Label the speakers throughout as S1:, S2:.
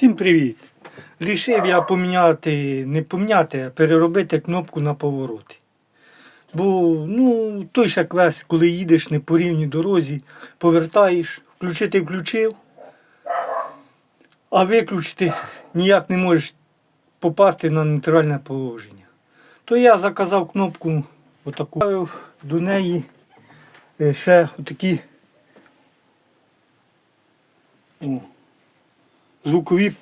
S1: Всім привіт! Рішив я поміняти, не поміняти, а переробити кнопку на повороти. Бо ну, той ж як весь, коли їдеш не по рівній дорозі, повертаєш, включити включив, а виключити ніяк не можеш попасти на нейтральне положення. То я заказав кнопку отаку. До неї е, ще отакі звукові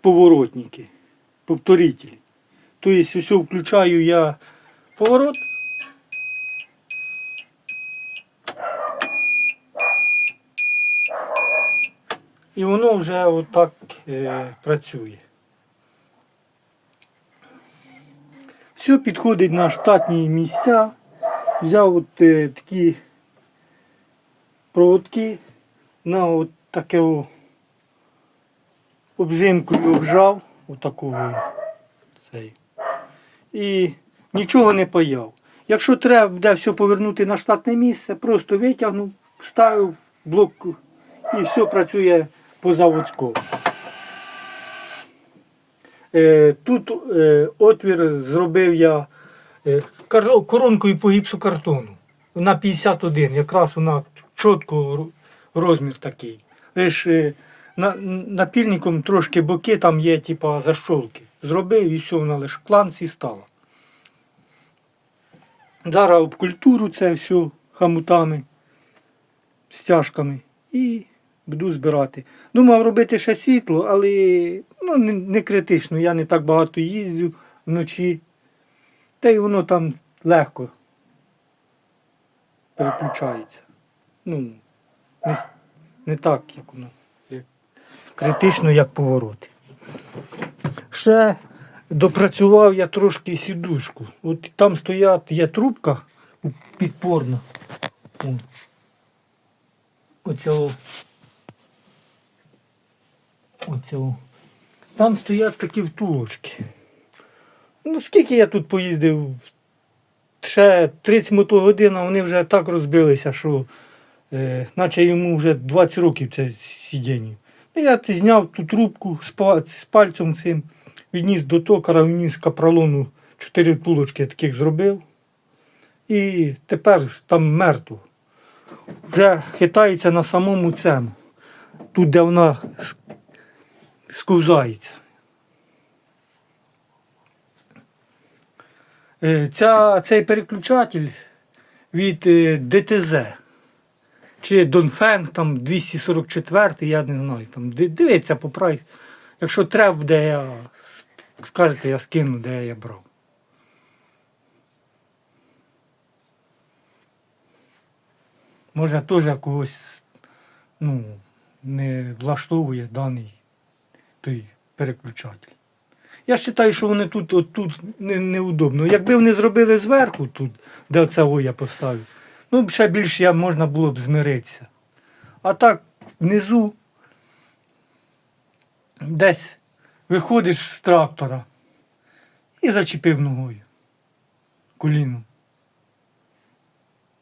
S1: поворотники, повторителі. Тобто все включаю я поворот. І воно вже отак е, працює. Все підходить на штатні місця. Взяв от е, такі проводки на от таке о, обжимкою обжав, отакого цей. І нічого не паяв. Якщо треба буде все повернути на штатне місце, просто витягнув, вставив блок і все працює по заводському. Е, Тут е, отвір зробив я е, коронкою по гіпсокартону. На 51, якраз вона чітко розмір такий. Лиш е, на, напільником трошки боки там є, типа защолки. Зробив і все, вона лише кланц і стала. Зараз об культуру це все хамутами, стяжками і буду збирати. Думав робити ще світло, але ну, не, не критично. Я не так багато їздю вночі. Та й воно там легко переключається. Ну, не, не так, як воно. Критично, як повороти. Ще допрацював я трошки сідушку. От там стоять, є трубка підпорна. Оцього. Оцього. Там стоять такі втулочки. Ну, скільки я тут поїздив? Ще 30 мотогодин, а вони вже так розбилися, що е, наче йому вже 20 років це сидіння. Я зняв ту трубку з, пальцем цим, відніс до токара, вніс капролону 4 втулочки таких зробив. І тепер там мертво. Вже хитається на самому цьому. Тут, де вона сковзається. Е, Ця, цей переключатель від е, ДТЗ. Чи Донфен, там 244, я не знаю. Там, ди- дивіться по. Якщо треба буде, я скажете, я скину, де я брав. Може теж когось ну, не влаштовує даний той переключатель. Я вважаю, що вони тут, от, тут не, неудобно. Якби вони зробили зверху, тут, де оце я поставив, ну ще більше я, можна було б змиритися. А так, внизу десь виходиш з трактора і зачепив ногою. Коліном.